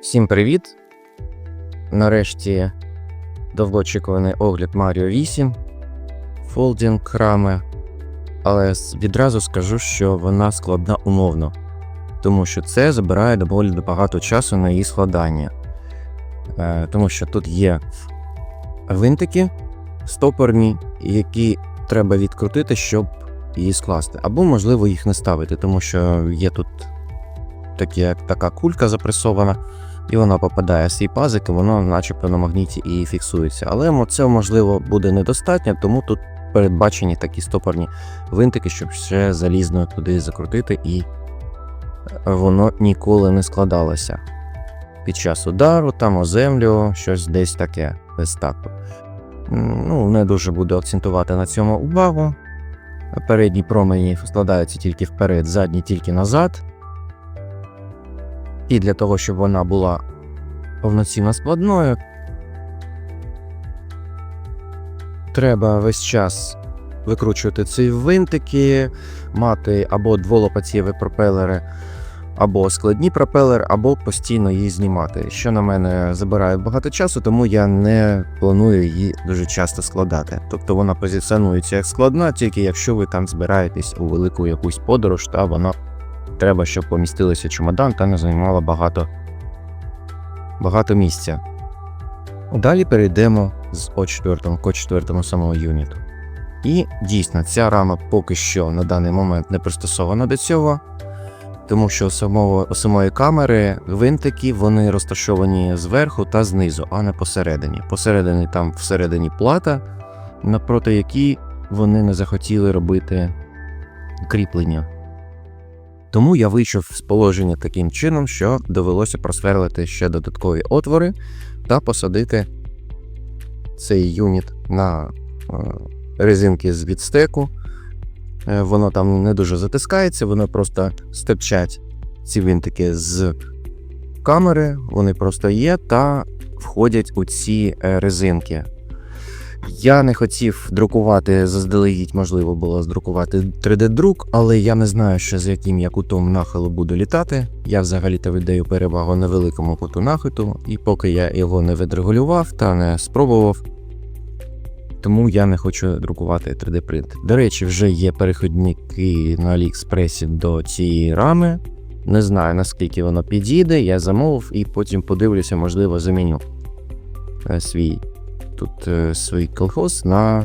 Всім привіт! Нарешті довгоочікуваний огляд Mario 8 Folding рами. Але відразу скажу, що вона складна умовно, тому що це забирає доволі багато часу на її складання. Е, тому що тут є гвинтики стопорні, які треба відкрутити, щоб її скласти. Або, можливо, їх не ставити, тому що є тут такі, така кулька запресована, і вона попадає в свій пазик, і воно начебто на магніті і фіксується. Але це, можливо, буде недостатньо, тому тут передбачені такі стопорні винтики, щоб ще залізно туди закрутити, і воно ніколи не складалося. Під час удару, там о землю, щось десь таке, десь так. Ну, не дуже буду акцентувати на цьому увагу. Передні промені складаються тільки вперед, задні тільки назад. І для того, щоб вона була повноцінно складною, треба весь час викручувати ці винтики, мати або дволопатєві пропелери, або складні пропелери, або постійно її знімати. Що на мене забирає багато часу, тому я не планую її дуже часто складати. Тобто вона позиціонується як складна, тільки якщо ви там збираєтесь у велику якусь подорож, та вона треба, щоб помістилося чемодан та не займала багато, багато місця. Далі перейдемо з О4 к 4 самого юніту. І дійсно, ця рама поки що на даний момент не пристосована до цього, тому що у, самого, у самої камери винтики вони розташовані зверху та знизу, а не посередині. Посередині там всередині плата, напроти якій вони не захотіли робити кріплення. Тому я вийшов з положення таким чином, що довелося просверлити ще додаткові отвори та посадити цей юніт на е, резинки з відстеку. Е, Воно там не дуже затискається, воно просто степчать ці винтики з камери, вони просто є та входять у ці е, резинки. Я не хотів друкувати заздалегідь, можливо було здрукувати 3D-друк, але я не знаю, ще з яким я кутом нахилу буду літати. Я взагалі-то віддаю перевагу невеликому куту нахиту, і поки я його не відрегулював та не спробував, тому я не хочу друкувати 3D принт. До речі, вже є переходники на Аліекспресі до цієї рами. Не знаю наскільки воно підійде, я замовив і потім подивлюся, можливо, заміню е, свій тут е, свій колхоз на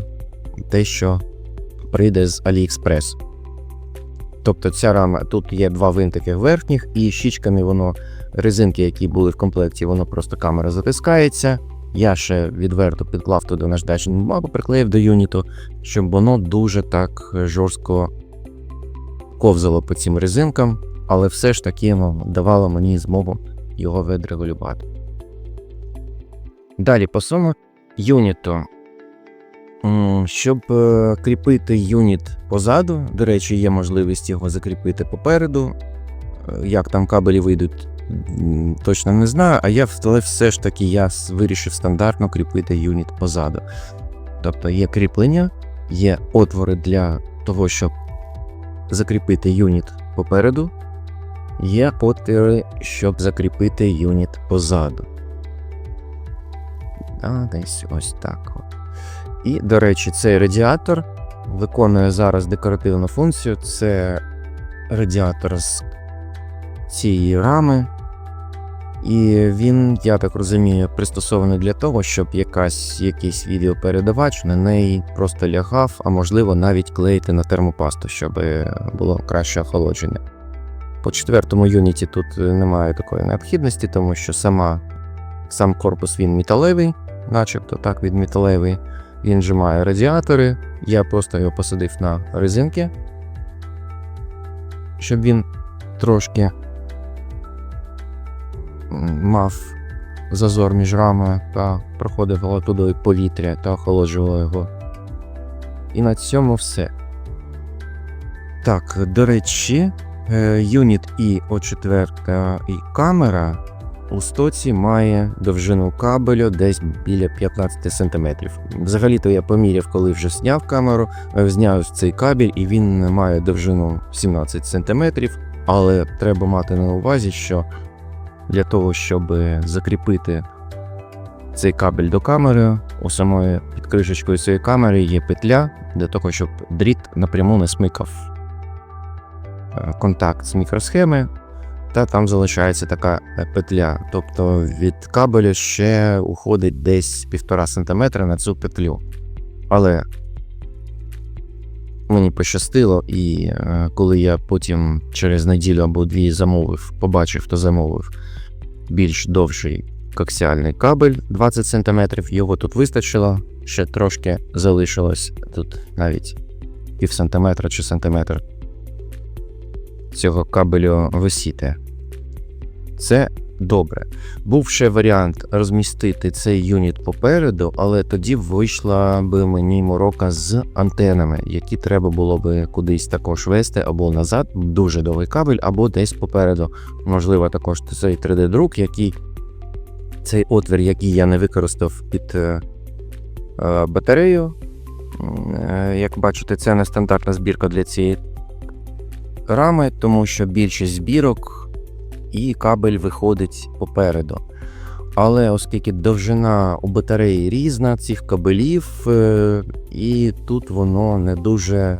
те, що прийде з AliExpress. Тобто ця рама, тут є два винтики верхніх, і щічками воно, резинки, які були в комплекті, воно просто камера затискається. Я ще відверто підклав туди наждачну бумагу, приклеїв до юніту, щоб воно дуже так жорстко ковзало по цим резинкам, але все ж таки давало мені змогу його відрегулювати. Далі по суму юніту. Щоб е, кріпити юніт позаду, до речі, є можливість його закріпити попереду. Е, Як там кабелі вийдуть, точно не знаю. А я але все ж таки я вирішив стандартно кріпити юніт позаду. Тобто є кріплення, є отвори для того, щоб закріпити юніт попереду, є отвори, щоб закріпити юніт позаду. Да, десь ось так. От. І, до речі, цей радіатор виконує зараз декоративну функцію. Це радіатор з цієї рами. І він, я так розумію, пристосований для того, щоб якась, якийсь відеопередавач на неї просто лягав, а можливо навіть клеїти на термопасту, щоб було краще охолодження. По четвертому юніті тут немає такої необхідності, тому що сама, сам корпус він металевий, начебто так він металевий. Він же має радіатори. Я просто його посадив на резинки, щоб він трошки мав зазор між рамою та проходило туди повітря та охолоджувало його. І на цьому все. Так, до речі, е, юніт і О4 і камера у стоці має довжину кабелю десь біля 15 см. Взагалі-то я поміряв, коли вже зняв камеру, е, зняв цей кабель, і він має довжину 17 см. Але треба мати на увазі, що для того, щоб закріпити цей кабель до камери. У самої під кришечкою цієї камери є петля для того, щоб дріт напряму не смикав е, контакт з мікросхеми, та там залишається така е, петля. Тобто від кабелю ще уходить десь 1,5 см на цю петлю. Але мені пощастило, і е, коли я потім через неділю або дві замовив, побачив, хто замовив більш довший коаксіальний кабель 20 см, його тут вистачило, ще трошки залишилось тут навіть пів сантиметра чи сантиметр цього кабелю висіти. Це добре. Був ще варіант розмістити цей юніт попереду, але тоді вийшла би мені морока з антенами, які треба було би кудись також вести або назад, дуже довгий кабель, або десь попереду. Можливо, також цей 3D-друк, який цей отвір, який я не використав під е, е, батарею. Е, Як бачите, це не стандартна збірка для цієї рами, тому що більшість збірок і кабель виходить попереду. Але оскільки довжина у батареї різна цих кабелів, е, і тут воно не дуже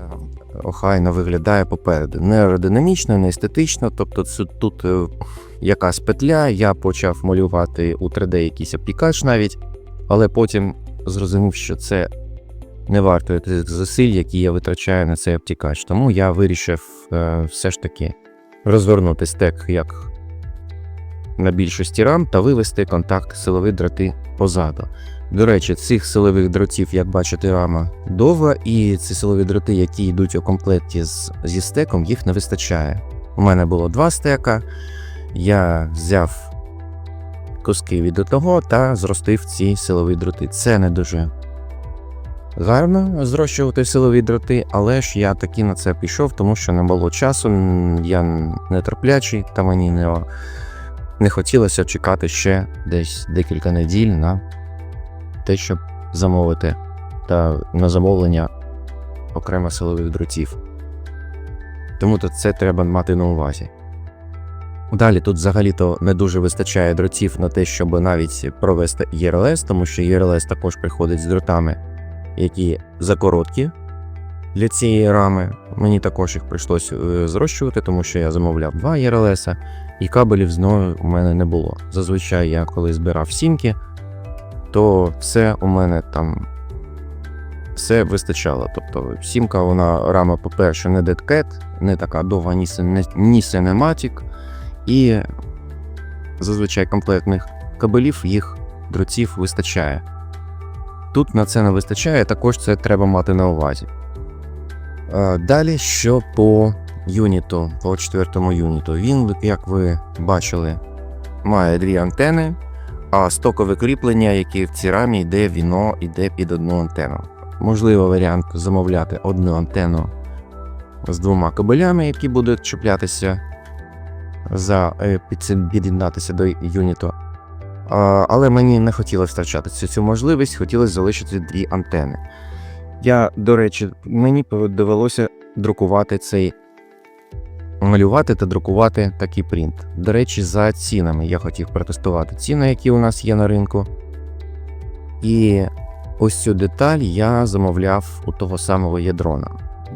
охайно виглядає попереду. Не аеродинамічно, не естетично.Тобто це тут е, якась петля, я почав малювати у 3D якийсь обтікач навіть, але потім зрозумів, що це не варто тих зусиль, які я витрачаю на цей обтікач. Тому я вирішив е, все ж таки розвернути стек як на більшості рам та вивести контакт силові дроти позаду. До речі, цих силових дротів, як бачите, рама довга, і ці силові дроти, які йдуть у комплекті з, зі стеком, їх не вистачає. У мене було два стека. Я взяв куски від одного та зростив ці силові дроти. Це не дуже гарно зрощувати силові дроти, але ж я таки на це пішов, тому що не було часу. Я не терплячий, та мені не, не хотілося чекати ще десь декілька неділь на те, щоб замовити та на замовлення окремо силових дротів. Тому то це треба мати на увазі. Далі тут взагалі-то не дуже вистачає дротів на те, щоб навіть провести ERLS, тому що ERLS також приходить з дротами, які закороткі для цієї рами. Мені також їх прийшлося е, зрощувати, тому що я замовляв два ERLS, і кабелів знову у мене не було. Зазвичай я коли збирав сімки, то все у мене там все вистачало. Тобто сімка, вона рама, по-перше, не Cat, не така довга, ні, син- ні Cinematic, і зазвичай комплектних кабелів їх дротів вистачає. Тут на це не вистачає, також це треба мати на увазі. Е, Далі, що по юніту, по четвертому юніту. Він, як ви бачили, має дві антени, а стокове кріплення, яке в цій рамі йде, віно йде під одну антенну. Можливо, варіант замовляти одну антенну з двома кабелями, які будуть чіплятися за е, під'єднатися до юніту. Але мені не хотілося втрачати цю, цю можливість, хотілося залишити дві антени. Я, до речі, мені довелося друкувати цей, малювати та друкувати такий принт. До речі, за цінами я хотів протестувати ціни, які у нас є на ринку. І ось цю деталь я замовляв у того самого ядрона.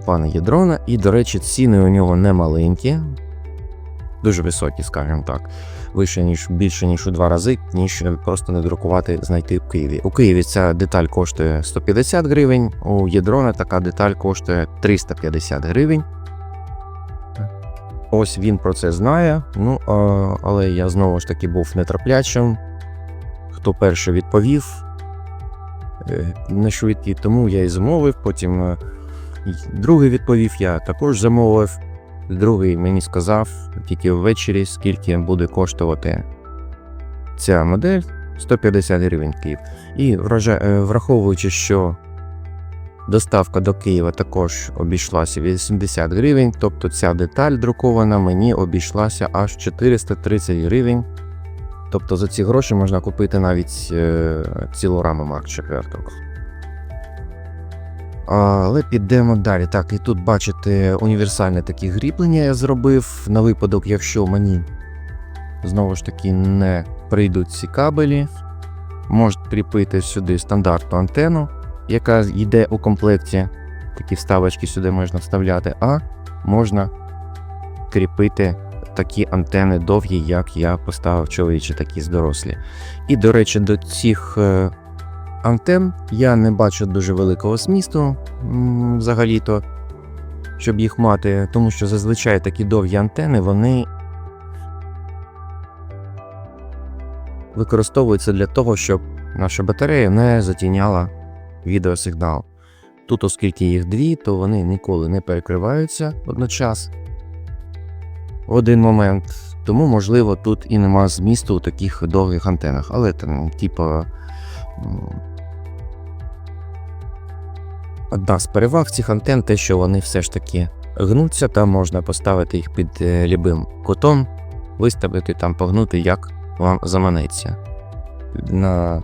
Пана ядрона, і, до речі, ціни у нього не маленькі, дуже високі, скажімо так. Вище ніж більше ніж у два рази, ніж просто не друкувати, знайти в Києві. У Києві ця деталь коштує 150 гривень, у ядрона така деталь коштує 350 гривень. Ось він про це знає. Ну а, але я знову ж таки був нетерплячим. Хто перший відповів е, на швидкий, тому я і замовив. Потім е, другий відповів, я також замовив. Другий мені сказав тільки ввечері, скільки буде коштувати ця модель 150 гривень Київ. І е, враховуючи, що доставка до Києва також обійшлася 80 гривень, тобто ця деталь друкована мені обійшлася аж 430 гривень. Тобто за ці гроші можна купити навіть е, цілу раму Марк 4. Але підемо далі. Так, і тут бачите універсальне таке гріплення я зробив на випадок, якщо мені знову ж таки не прийдуть ці кабелі. Можуть кріпити сюди стандартну антенну, яка йде у комплекті. Такі вставочки сюди можна вставляти, а можна кріпити такі антени довгі, як я поставив чоловічі, такі дорослі. І, до речі, до цих е, антен я не бачу дуже великого змісту взагалі-то, щоб їх мати, тому що зазвичай такі довгі антени вони використовуються для того, щоб наша батарея не затіняла відеосигнал. Тут, оскільки їх дві, то вони ніколи не перекриваються одночас в один момент. Тому, можливо, тут і нема змісту у таких довгих антенах. Але там, типу, одна з переваг цих антен те, що вони все ж таки гнуться, там можна поставити їх під е, любим кутом, виставити там, погнути, як вам заманеться. На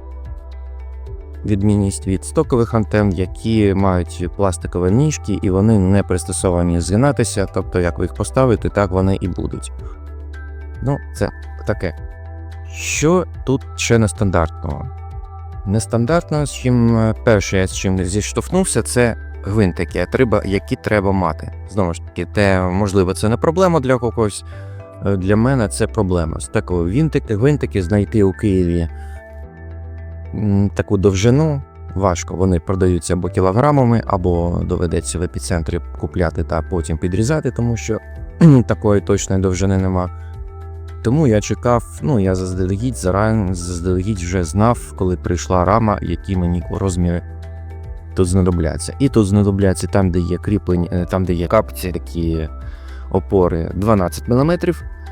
відмінність від стокових антен, які мають пластикові ніжки і вони не пристосовані згинатися, тобто як ви їх поставите, так вони і будуть. Ну, це таке. Що тут ще нестандартного? Нестандартно, з чим е, перше, я з чим зіштовхнувся, це гвинтики, треба, які треба мати. Знову ж таки, те, можливо, це не проблема для когось. е, Для мене це проблема. З такого гвинтики, гвинтики знайти у Києві таку довжину важко. Вони продаються або кілограмами, або доведеться в епіцентрі купляти та потім підрізати, тому що такої точної довжини нема. Тому я чекав, ну я заздалегідь заран, заздалегідь вже знав, коли прийшла рама, які мені розміри тут знадобляться. І тут знадобляться там, де є кріплення, е, там, де є капці, такі опори 12 мм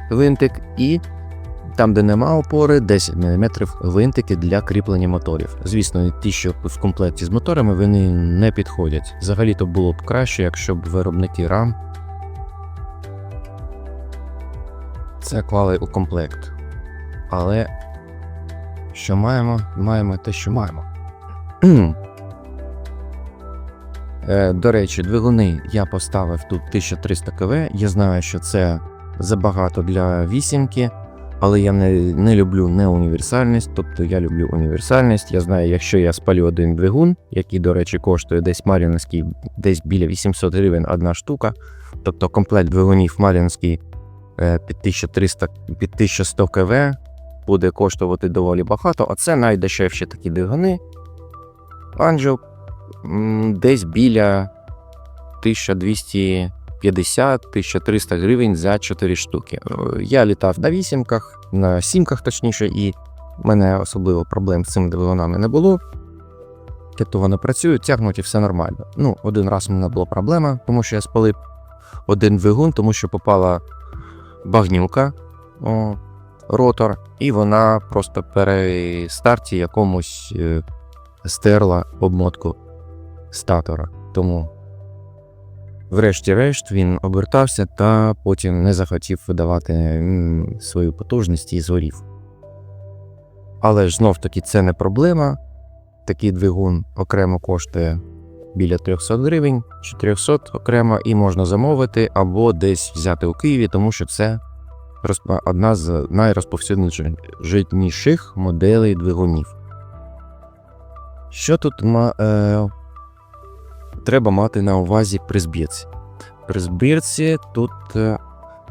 гвинтик, і там, де нема опори, 10 мм гвинтики для кріплення моторів. Звісно, ті, що в комплекті з моторами, вони не підходять. Взагалі то було б краще, якщо б виробники рам це клали у комплект. Але що маємо? Маємо те, що маємо. Е, До речі, двигуни я поставив тут 1300 КВ. Я знаю, що це забагато для вісімки, але я не, не люблю неуніверсальність, тобто я люблю універсальність. Я знаю, якщо я спалю один двигун, який, до речі, коштує десь Мар'їнський, десь біля 800 гривень одна штука, тобто комплект двигунів Мар'їнський під 1300 під 1100 КВ буде коштувати доволі багато, а це найдешевші такі двигуни. Анджел десь біля 1250-1300 гривень за 4 штуки. Е, Я літав на вісімках, на сімках точніше, і в мене особливо проблем з цими двигунами не було. Тобто вони працюють, тягнуть і все нормально. Ну, один раз у мене була проблема, тому що я спалив один двигун, тому що попала багнюка, о, ротор, і вона просто при старті якомусь е, стерла обмотку статора. Тому, врешті-решт, він обертався та потім не захотів видавати свою потужність і згорів. Але ж знов таки це не проблема. Такий двигун окремо коштує біля 300 гривень, 400 окремо, і можна замовити або десь взяти у Києві, тому що це одна з найрозповсюдженіших моделей двигунів. Що тут ма, е, треба мати на увазі при збірці? При збірці тут е,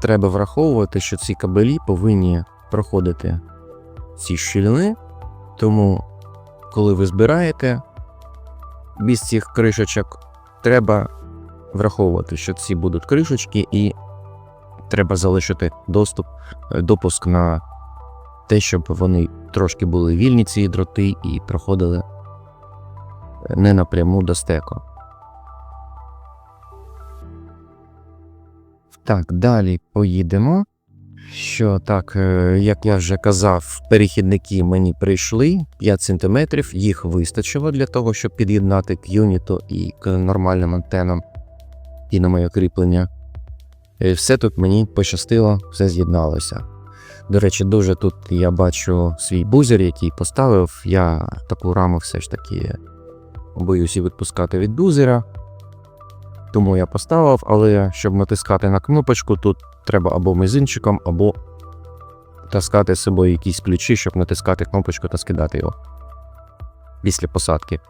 треба враховувати, що ці кабелі повинні проходити ці щілини, тому коли ви збираєте без цих кришечок, треба враховувати, що ці будуть кришечки, і треба залишити доступ, е, допуск на те, щоб вони трошки були вільні, ці дроти, і проходили не напряму до стеку. Так, далі поїдемо. Що так, е, як я вже казав, перехідники мені прийшли 5 см, їх вистачило для того, щоб під'єднати к юніту і к нормальним антенам і на моє кріплення. І все тут мені пощастило, все з'єдналося. До речі, дуже тут я бачу свій бузер, який поставив. Я таку раму все ж таки боюся відпускати від бузера. Тому я поставив, але щоб натискати на кнопочку, тут треба або мизинчиком, або таскати з собою якісь ключі, щоб натискати кнопочку та скидати його після посадки.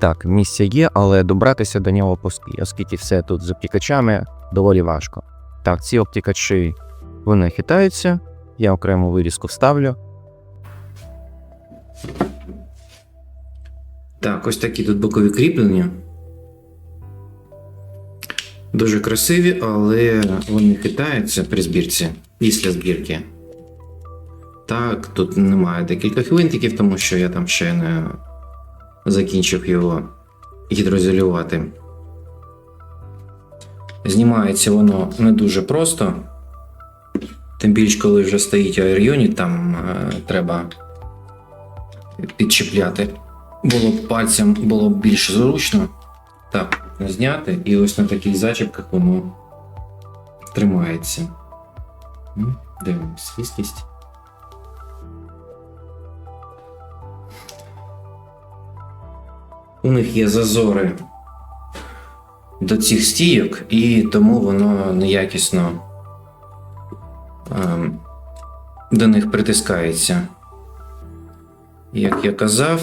Так, місце є, але добратися до нього оскільки все тут з обтікачами доволі важко. Так, ці обтікачі вони хитаються, я окрему вирізку вставлю. Так, ось такі тут бокові кріплення. Дуже красиві, але вони хитаються при збірці після збірки. Так, тут немає декілька хвинтиків, тому що я там ще не закінчив його гідроізолювати. Знімається воно не дуже просто. Тим більше, коли вже стоїть Air там е, треба підчіпляти. Було б пальцем було б більш зручно. Так, зняти, і ось на таких зачіпках воно тримається. Дивимось, різкість. У них є зазори до цих стійок, і тому воно неякісно ем, до них притискається. Як я казав,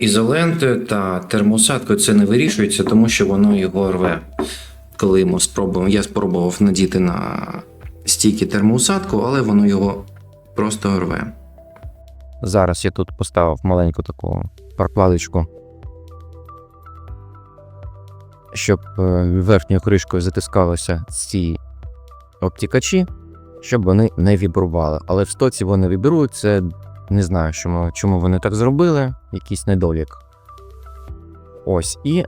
ізолентою та термоусадкою це не вирішується, тому що воно його рве. Коли ми спробуємо, я спробував надіти на стійки термоусадку, але воно його просто рве. Зараз я тут поставив маленьку таку прокладочку, щоб е, верхньою кришкою затискалися ці обтікачі, щоб вони не вібрували. Але в стоці вони вібрують, це не знаю, чому, чому вони так зробили, якийсь недолік. Ось і.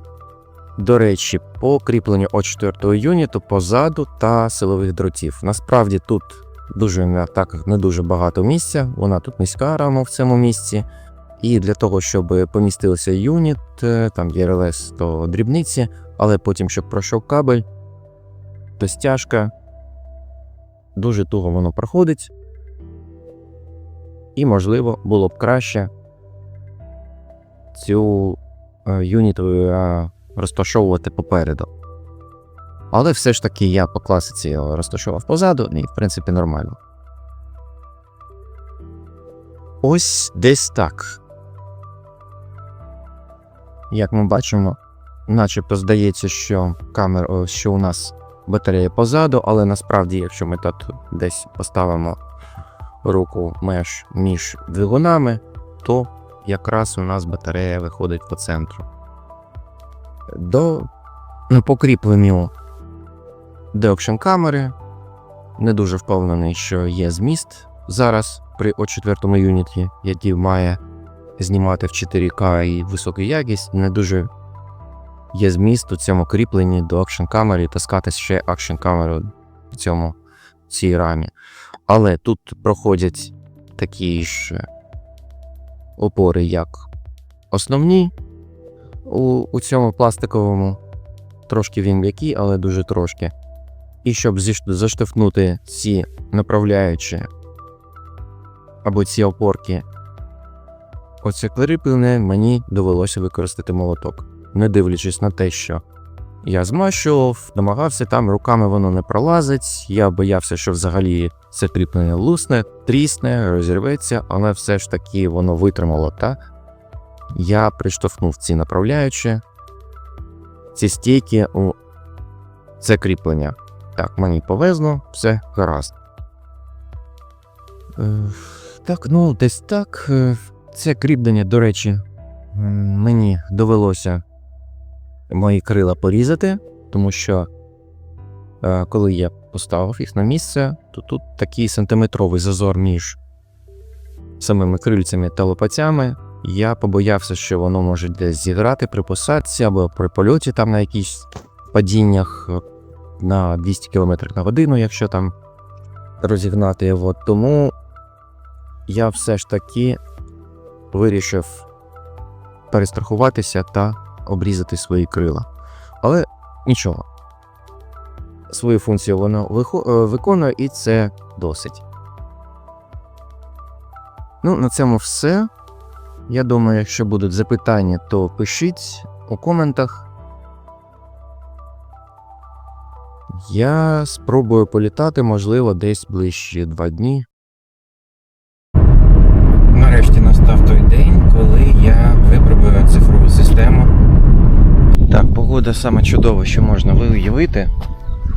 До речі, по кріпленню от 4 юніту позаду та силових дротів. Насправді тут дуже на не дуже багато місця, вона тут низька рама в цьому місці. І для того, щоб помістився юніт, е, там є релес, то дрібниці, але потім, щоб пройшов кабель, то стяжка. Дуже туго воно проходить. І, можливо, було б краще цю е, юніт е, розташовувати попереду. Але все ж таки я по класиці його розташував позаду, і в принципі нормально. Ось десь так. Як ми бачимо, начебто здається, що камер, що у нас батарея позаду, але насправді, якщо ми тут десь поставимо руку меж між двигунами, то якраз у нас батарея виходить по центру. До ну, покріпленню деокшн камери. Не дуже впевнений, що є зміст зараз при О4 юніті, який має знімати в 4К і високу якість. Не дуже є зміст у цьому кріпленні до акшн камери таскати ще акшн камеру в цьому в цій рамі. Але тут проходять такі ж опори, як основні у, у цьому пластиковому. Трошки він м'який, але дуже трошки. І щоб заштовхнути ці направляючі або ці опорки, оце кріплення мені довелося використати молоток, не дивлячись на те, що я змащував, намагався там, руками воно не пролазить. Я боявся, що взагалі це кріплення лусне, трісне, розірветься, але все ж таки воно витримало, та я приштовхнув ці направляючі, ці стійки у це кріплення. Так, мені повезло, все гаразд. Е, так, ну, десь так. Е, Це кріплення, до речі, мені довелося мої крила порізати, тому що е, коли я поставив їх на місце, то тут такий сантиметровий зазор між самими крильцями та лопатями. Я побоявся, що воно може десь зіграти при посадці або при польоті там на якісь падіннях е, на 200 км на годину, якщо там розігнати його. Тому я все ж таки вирішив перестрахуватися та обрізати свої крила. Але нічого. Свою функцію воно е, виконує, і це досить. Ну, на цьому все. Я думаю, якщо будуть запитання, то пишіть у коментах. Я спробую політати, можливо, десь ближче два дні. Нарешті настав той день, коли я випробую цифрову систему. Так, погода саме чудова, що можна уявити.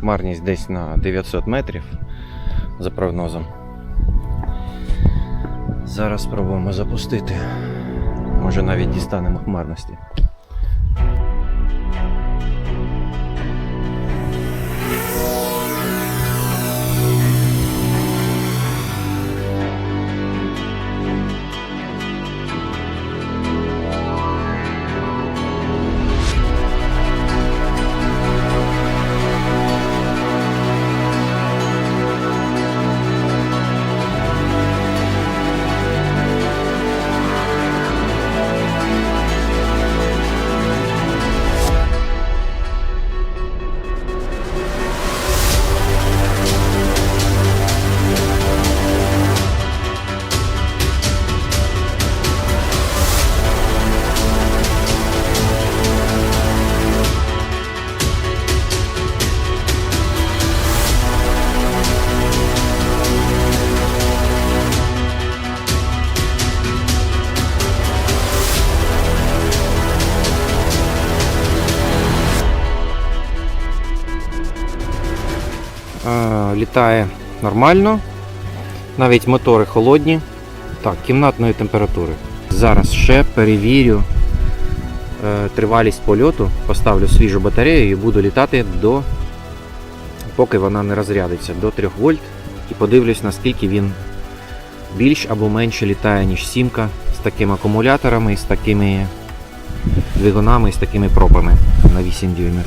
Хмарність десь на 900 метрів за прогнозом. Зараз спробуємо запустити. Може навіть дістанемо хмарності. Літає нормально. Навіть мотори холодні. Так, кімнатної температури. Зараз ще перевірю е, тривалість польоту, поставлю свіжу батарею і буду літати до поки вона не розрядиться до 3 вольт і подивлюсь, наскільки він більш або менше літає, ніж сімка з такими акумуляторами з такими двигунами з такими пропами на 8 дюймів.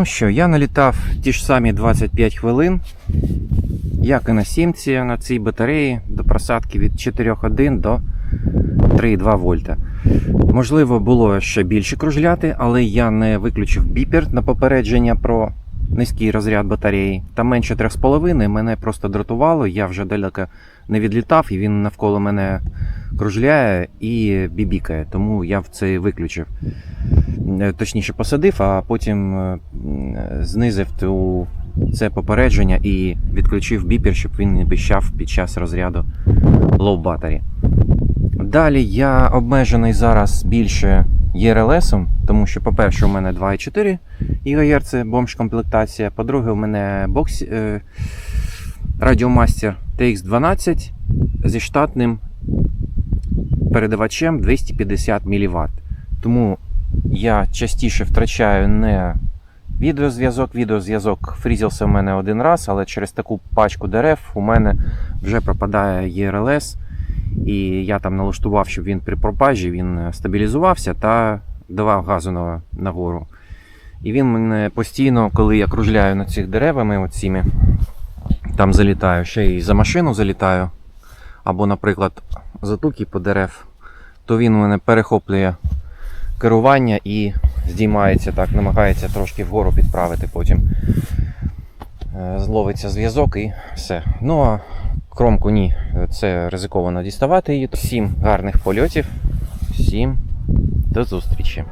Ну що, я налітав ті ж самі 25 хвилин, як і на сімці на цій батареї до просадки від 4,1 до 3,2 вольта. Можливо, було ще більше кружляти, але я не виключив біпер на попередження про низький розряд батареї. Та менше 3,5 мене просто дратувало, я вже далеко не відлітав, і він навколо мене кружляє і бібікає, тому я в це виключив. Е, точніше посадив, а потім е, знизив ту, це попередження і відключив біпер, щоб він не пищав під час розряду low battery. Далі я обмежений зараз більше ERLS, тому що, по-перше, у мене 2,4 ГГц бомж комплектація. По-друге, у мене бокс, е, Radiomaster TX12 зі штатним передавачем 250 мВт. Тому я частіше втрачаю не відеозв'язок. Відеозв'язок фрізився в мене один раз, але через таку пачку дерев у мене вже пропадає ERLS. І я там налаштував, щоб він при пропажі він е, стабілізувався та давав газу нагору. І він мене постійно, коли я кружляю над цих деревами, оціми, там залітаю, ще й за машину залітаю, або, наприклад, затуки по дерев, то він у мене перехоплює керування і здіймається так, намагається трошки вгору підправити потім. Е, Зловиться зв'язок і все. Ну а кромку ні, це ризиковано діставати її. Всім гарних польотів, всім до зустрічі.